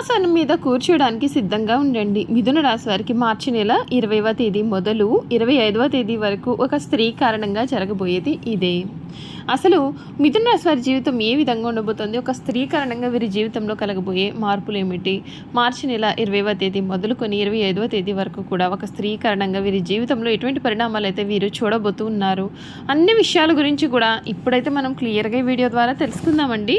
సింహాసనం మీద కూర్చోడానికి సిద్ధంగా ఉండండి. మిథున రాశి వారికి మార్చి నెల ఇరవైవ తేదీ మొదలు ఇరవై ఐదవ తేదీ వరకు ఒక స్త్రీ కారణంగా జరగబోయేది ఇదే. అసలు మిథున రాశి వారి జీవితం ఏ విధంగా ఉండబోతోంది? ఒక స్త్రీ కారణంగా వీరి జీవితంలో కలగబోయే మార్పులు ఏమిటి మార్చి నెల ఇరవైవ తేదీ మొదలుకొని ఇరవై ఐదవ తేదీ వరకు కూడా ఒక స్త్రీ కారణంగా వీరి జీవితంలో ఎటువంటి పరిణామాలు అయితే వీరు చూడబోతూ ఉన్నారు? అన్ని విషయాల గురించి కూడా ఇప్పుడైతే మనం క్లియర్గా వీడియో ద్వారా తెలుసుకుందామండి.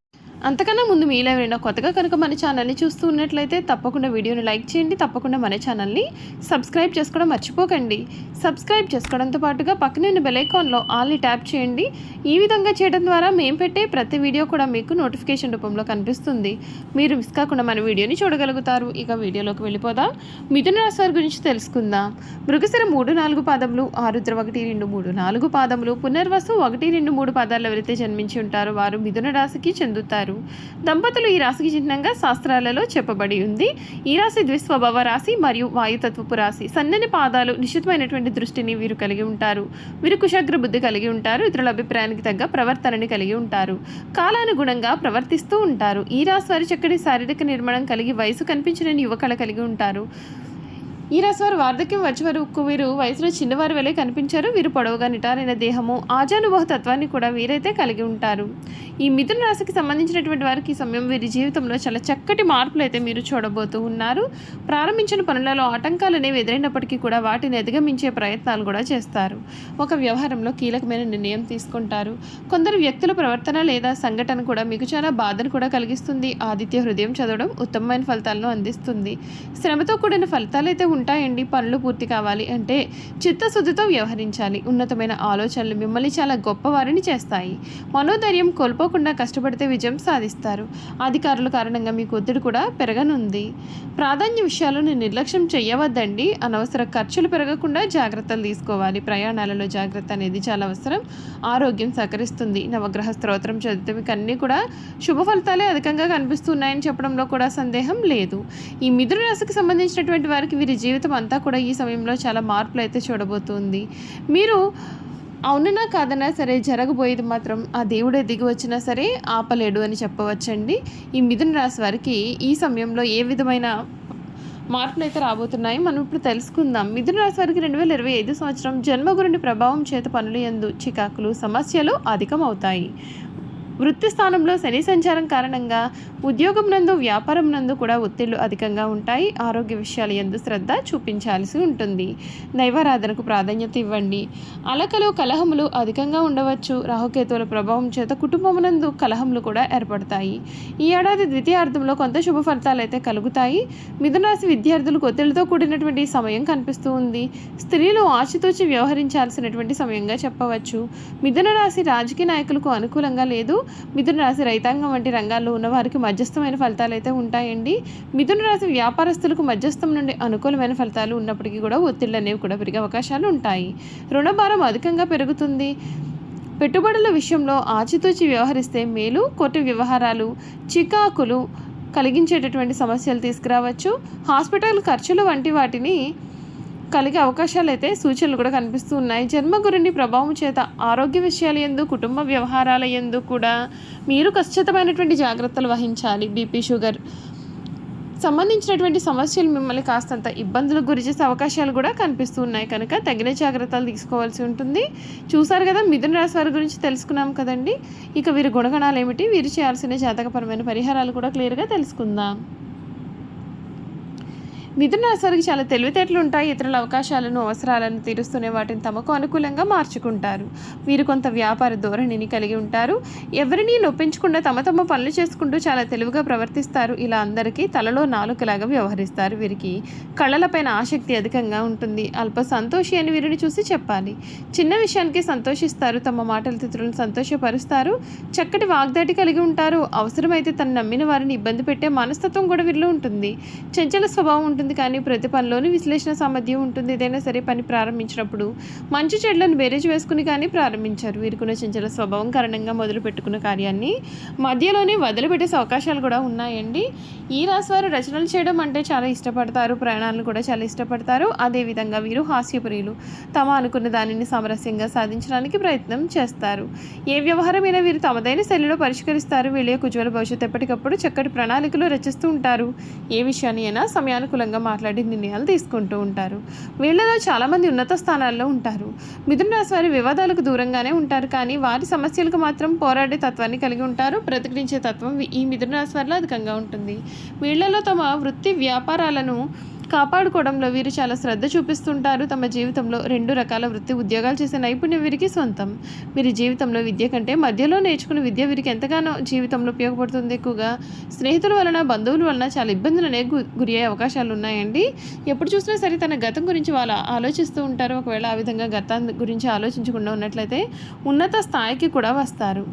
అంతకన్నా ముందు మీలో ఎవరైనా కొత్తగా కనుక మన ఛానల్ని చూస్తూ ఉన్నట్లయితే తప్పకుండా వీడియోని లైక్ చేయండి తప్పకుండా మన ఛానల్ని సబ్స్క్రైబ్ చేసుకోవడం మర్చిపోకండి. సబ్స్క్రైబ్ చేసుకోవడంతో పాటుగా పక్కనే ఉన్న బెలైకాన్లో ఆల్ని ట్యాప్ చేయండి. ఈ విధంగా చేయడం ద్వారా మేము పెట్టే ప్రతి వీడియో కూడా మీకు నోటిఫికేషన్ రూపంలో కనిపిస్తుంది. మీరు మిస్ కాకుండా మన వీడియోని చూడగలుగుతారు. ఇక వీడియోలోకి వెళ్ళిపోదాం. మిథున రాశి వారి గురించి తెలుసుకుందాం. మృగశిర మూడు నాలుగు పాదములు ఆరుద్ర ఒకటి రెండు మూడు నాలుగు పాదములు పునర్వసు ఒకటి రెండు మూడు పాదాలు ఎవరైతే జన్మించి ఉంటారో వారు మిథున రాశికి చెందుతారు. దంపతులు ఈ రాశికి చిహ్నంగా శాస్త్రాలలో చెప్పబడి ఉంది. ఈ రాశి ద్విస్వభావ రాశి మరియు వాయుతత్వపు రాశి. సన్నని పాదాలు నిశ్చితమైనటువంటి దృష్టిని వీరు కలిగి ఉంటారు. వీరు కుశగ్ర బుద్ధి కలిగి ఉంటారు. ఇతరుల అభిప్రాయానికి తగ్గ ప్రవర్తనని కలిగి ఉంటారు. కాలానుగుణంగా ప్రవర్తిస్తూ ఉంటారు. ఈ రాశి వారి చక్కటి శారీరక నిర్మాణం కలిగి వయసు కనిపించిన యువకళ కలిగి ఉంటారు. ఈ రాశి వారు వార్ధక్యం వచ్చే వరకు వీరు వయసులో చిన్నవారు వలె కనిపించారు. వీరు పొడవుగా నిటారైన దేహము ఆజానుభవ తత్వాన్ని కూడా వీరైతే కలిగి ఉంటారు. ఈ మిథున రాశికి సంబంధించినటువంటి వారికి ఈ సమయం వీరి జీవితంలో చాలా చక్కటి మార్పులు అయితే మీరు చూడబోతూ ఉన్నారు. ప్రారంభించిన పనులలో ఆటంకాలు అనేవి ఎదురైనప్పటికీ కూడా వాటిని అధిగమించే ప్రయత్నాలు కూడా చేస్తారు. ఒక వ్యవహారంలో కీలకమైన నిర్ణయం తీసుకుంటారు. కొందరు వ్యక్తుల ప్రవర్తన లేదా సంఘటన కూడా మీకు చాలా బాధను కూడా కలిగిస్తుంది. ఆదిత్య హృదయం చదవడం ఉత్తమమైన ఫలితాలను అందిస్తుంది. శ్రమతో కూడిన ఫలితాలు అయితే ఉంటాయండి పనులు పూర్తి కావాలి అంటే చిత్తశుద్ధితో వ్యవహరించాలి. ఉన్నతమైన ఆలోచనలు మిమ్మల్ని చాలా గొప్పవారిని చేస్తాయి. మనోధైర్యం కోల్పోకుండా కష్టపడితే విజయం సాధిస్తారు. అధికారుల కారణంగా మీకు ఒత్తిడి కూడా పెరగనుంది. ప్రాధాన్య విషయాలను నిర్లక్ష్యం చేయవద్దండి అనవసర ఖర్చులు పెరగకుండా జాగ్రత్తలు తీసుకోవాలి. ప్రయాణాలలో జాగ్రత్త అనేది చాలా అవసరం. ఆరోగ్యం సహకరిస్తుంది. నవగ్రహ స్తోత్రం చదివితే మీకు అన్నీ కూడా శుభ ఫలితాలే అధికంగా కనిపిస్తున్నాయని చెప్పడంలో కూడా సందేహం లేదు. ఈ మిథున రాశికి సంబంధించినటువంటి వారికి వీరి జీవితం అంతా కూడా ఈ సమయంలో చాలా మార్పులు అయితే చూడబోతుంది. మీరు అవునన్నా కాదన్నా సరే జరగబోయేది మాత్రం ఆ దేవుడే దిగి వచ్చినా సరే ఆపలేడు అని చెప్పవచ్చండి. ఈ మిథున రాశి వారికి ఈ సమయంలో ఏ విధమైన మార్పులు అయితే రాబోతున్నాయి? మనం ఇప్పుడు తెలుసుకుందాం. మిథున రాశి వారికి రెండు వేల ఇరవై ఐదు సంవత్సరం జన్మగురుని ప్రభావం చేత పనులు ఎందు చికాకులు సమస్యలు అధికం అవుతాయి వృత్తి స్థానంలో శని సంచారం కారణంగా ఉద్యోగం నందు వ్యాపారం నందు కూడా ఒత్తిళ్ళు అధికంగా ఉంటాయి. ఆరోగ్య విషయాలు ఎందు శ్రద్ధ చూపించాల్సి ఉంటుంది. దైవారాధనకు ప్రాధాన్యత ఇవ్వండి. అలకలు కలహములు అధికంగా ఉండవచ్చు. రాహుకేతువుల ప్రభావం చేత కుటుంబమునందు కలహములు కూడా ఏర్పడతాయి. ఈ ఏడాది ద్వితీయార్థంలో కొంత శుభ ఫలితాలు అయితే కలుగుతాయి. మిథునరాశి విద్యార్థులకు ఒత్తిడితో కూడినటువంటి సమయం కనిపిస్తూ ఉంది. స్త్రీలు ఆచితూచి వ్యవహరించాల్సినటువంటి సమయంగా చెప్పవచ్చు. మిథున రాశి రాజకీయ నాయకులకు అనుకూలంగా లేదు. మిథున రాశి రైతాంగం వంటి రంగాల్లో ఉన్న వారికి మధ్యస్థమైన ఫలితాలు అయితే ఉంటాయండి. మిథున రాశి వ్యాపారస్తులకు మధ్యస్థం నుండి అనుకూలమైన ఫలితాలు ఉన్నప్పటికీ కూడా ఒత్తిళ్ళు అనేవి కూడా పెరిగే అవకాశాలు ఉంటాయి. రుణభారం అధికంగా పెరుగుతుంది. పెట్టుబడుల విషయంలో ఆచితూచి వ్యవహరిస్తే మేలు కోర్టు వ్యవహారాలు చికాకులు కలిగించేటటువంటి సమస్యలు తీసుకురావచ్చు. హాస్పిటల్ ఖర్చులు వంటి వాటిని కలిగే అవకాశాలు అయితే సూచనలు కూడా కనిపిస్తూ ఉన్నాయి. జన్మగురుని ప్రభావం చేత ఆరోగ్య విషయాల ఎందు కుటుంబ వ్యవహారాల ఎందు కూడా మీరు ఖచ్చితమైనటువంటి జాగ్రత్తలు వహించాలి. బీపీ షుగర్ సంబంధించినటువంటి సమస్యలు మిమ్మల్ని కాస్తంత ఇబ్బందులకు గురి చేసే అవకాశాలు కూడా కనిపిస్తూ ఉన్నాయి. కనుక తగిన జాగ్రత్తలు తీసుకోవాల్సి ఉంటుంది. చూసారు కదా మిథున రాశి వారి గురించి తెలుసుకున్నాం కదండి. ఇక వీరి గుణగణాలు ఏమిటి వీరు చేయాల్సిన జాతకపరమైన పరిహారాలు కూడా క్లియర్గా తెలుసుకుందాం. మిథున రాశి చాలా తెలివితేటలు ఉంటాయి ఇతరుల అవకాశాలను అవసరాలను తీరుస్తూనే వాటిని తమకు అనుకూలంగా మార్చుకుంటారు. వీరు కొంత వ్యాపార ధోరణిని కలిగి ఉంటారు. ఎవరిని నొప్పించకుండా తమ తమ పనులు చేసుకుంటూ చాలా తెలివిగా ప్రవర్తిస్తారు. ఇలా అందరికీ తలలో నాలుకలాగా వ్యవహరిస్తారు. వీరికి కళలపైన ఆసక్తి అధికంగా ఉంటుంది. అల్ప సంతోషి అని వీరిని చూసి చెప్పాలి. చిన్న విషయానికి సంతోషిస్తారు. తమ మాటల తిత్రులను సంతోషపరుస్తారు. చక్కటి వాగ్దాటి కలిగి ఉంటారు. అవసరమైతే తను నమ్మిన వారిని ఇబ్బంది పెట్టే మనస్తత్వం కూడా వీరిలో ఉంటుంది. చంచల స్వభావం ఉంటుంది. కానీ ప్రతి పనిలోనూ విశ్లేషణ సామర్థ్యం ఉంటుంది. ఏదైనా సరే పని ప్రారంభించినప్పుడు మంచి చెడ్లను బేరేజ్ వేసుకుని కానీ ప్రారంభించారు. వీరికున్న చంచల స్వభావం కారణంగా మొదలు పెట్టుకున్న కార్యాన్ని మధ్యలోనే వదిలిపెట్టేసే అవకాశాలు కూడా ఉన్నాయండి. ఈ రాశివారు రచనలు చేయడం అంటే చాలా ఇష్టపడతారు. ప్రయాణాలను కూడా చాలా ఇష్టపడతారు. అదేవిధంగా వీరు హాస్యప్రియులు. తమ అనుకున్న దానిని సామరస్యంగా సాధించడానికి ప్రయత్నం చేస్తారు. ఏ వ్యవహారమైనా వీరు తమదైన శైలిలో పరిష్కరిస్తారు. వీళ్ళ యొక్క ఉజ్వల భవిష్యత్తు ఎప్పటికప్పుడు చక్కటి ప్రణాళికలు రచిస్తూ ఉంటారు. ఏ విషయాన్ని అయినా సమయానుకూలంగా మాట్లాడి నిర్ణయాలు తీసుకుంటూ ఉంటారు. వీళ్ళలో చాలామంది ఉన్నత స్థానాల్లో ఉంటారు. మిథున రాశి వారి వివాదాలకు దూరంగానే ఉంటారు కానీ వారి సమస్యలకు మాత్రం పోరాడే తత్వాన్ని కలిగి ఉంటారు. ప్రతిక్రించే తత్వం ఈ మిథున రాశి వారిలో అధికంగా ఉంటుంది. వీళ్ళలో తమ వృత్తి వ్యాపారాలను కాపాడుకోవడంలో వీరు చాలా శ్రద్ధ చూపిస్తుంటారు. తమ జీవితంలో రెండు రకాల వృత్తి ఉద్యోగాలు చేసే నైపుణ్యం వీరికి సొంతం. వీరి జీవితంలో విద్య కంటే మధ్యలో నేర్చుకున్న విద్య వీరికి ఎంతగానో జీవితంలో ఉపయోగపడుతుంది ఎక్కువగా. స్నేహితుల వలన బంధువుల వలన చాలా ఇబ్బందులనే గు- గురి అయ్యే అవకాశాలు ఉన్నాయండి. ఎప్పుడు చూసినా సరే తన గతం గురించి వాళ్ళు ఆలోచిస్తూ ఉంటారు. ఒకవేళ ఆ విధంగా గతం గురించి ఆలోచించకుండా ఉన్నట్లయితే ఉన్నత స్థాయికి కూడా వస్తారు.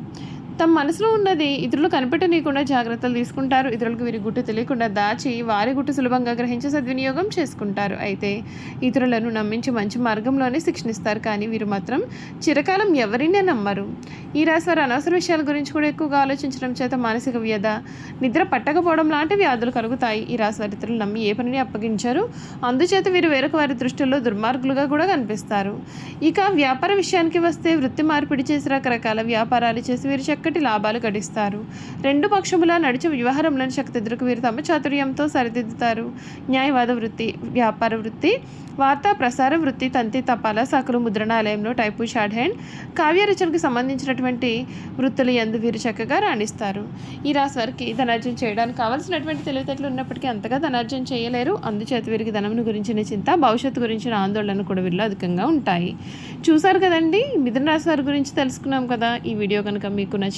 తమ మనసులో ఉన్నది. ఇతరులు కనిపెట్టనీయకుండా జాగ్రత్తలు తీసుకుంటారు. ఇతరులకు వీరి గుట్టు తెలియకుండా దాచి వారి గుట్టు సులభంగా గ్రహించి సద్వినియోగం చేసుకుంటారు. అయితే ఇతరులను నమ్మించి మంచి మార్గంలోనే శిక్షణిస్తారు కానీ వీరు మాత్రం చిరకాలం ఎవరినే నమ్మరు. ఈ రాశి వారు అనవసర విషయాల గురించి కూడా ఎక్కువగా ఆలోచించడం చేత మానసిక వ్యధ నిద్ర పట్టకపోవడం లాంటి వ్యాధులు కలుగుతాయి. ఈ రాశి వారి ఇతరులు నమ్మి ఏ పనిని అప్పగించారు. అందుచేత వీరు వేరొక వారి దృష్టిలో దుర్మార్గులుగా కూడా కనిపిస్తారు. ఇక వ్యాపార విషయానికి వస్తే వృత్తి మార్పిడి చేసి రకరకాల వ్యాపారాలు చేసి వీరు చక్కటి లాభాలు గడిస్తారు. రెండు పక్షముల నడిచే వ్యవహారంలోని శక్తి ఎదురుకు వీరు తమ చాతుర్యంతో సరిదిద్దుతారు. న్యాయవాద వృత్తి వ్యాపార వృత్తి వార్తా ప్రసార వృత్తి తంతి తపాలా సాకులు ముద్రణాలయంలో టైపు షార్ట్ హ్యాండ్ కావ్యరచనకు సంబంధించినటువంటి వృత్తులు ఎందు వీరు చక్కగా రాణిస్తారు. ఈ రాశి వారికి ధనార్జన చేయడానికి కావాల్సినటువంటి తెలివితేటలు ఉన్నప్పటికీ అంతగా ధనార్జన చేయలేరు. అందుచేత వీరికి ధనమును గురించిన చింత భవిష్యత్తు గురించిన ఆందోళన కూడా వీరిలో అధికంగా ఉంటాయి. చూసారు కదండి? మిథున రాశి వారి గురించి తెలుసుకున్నాం కదా. ఈ వీడియో కనుక మీకు నచ్చి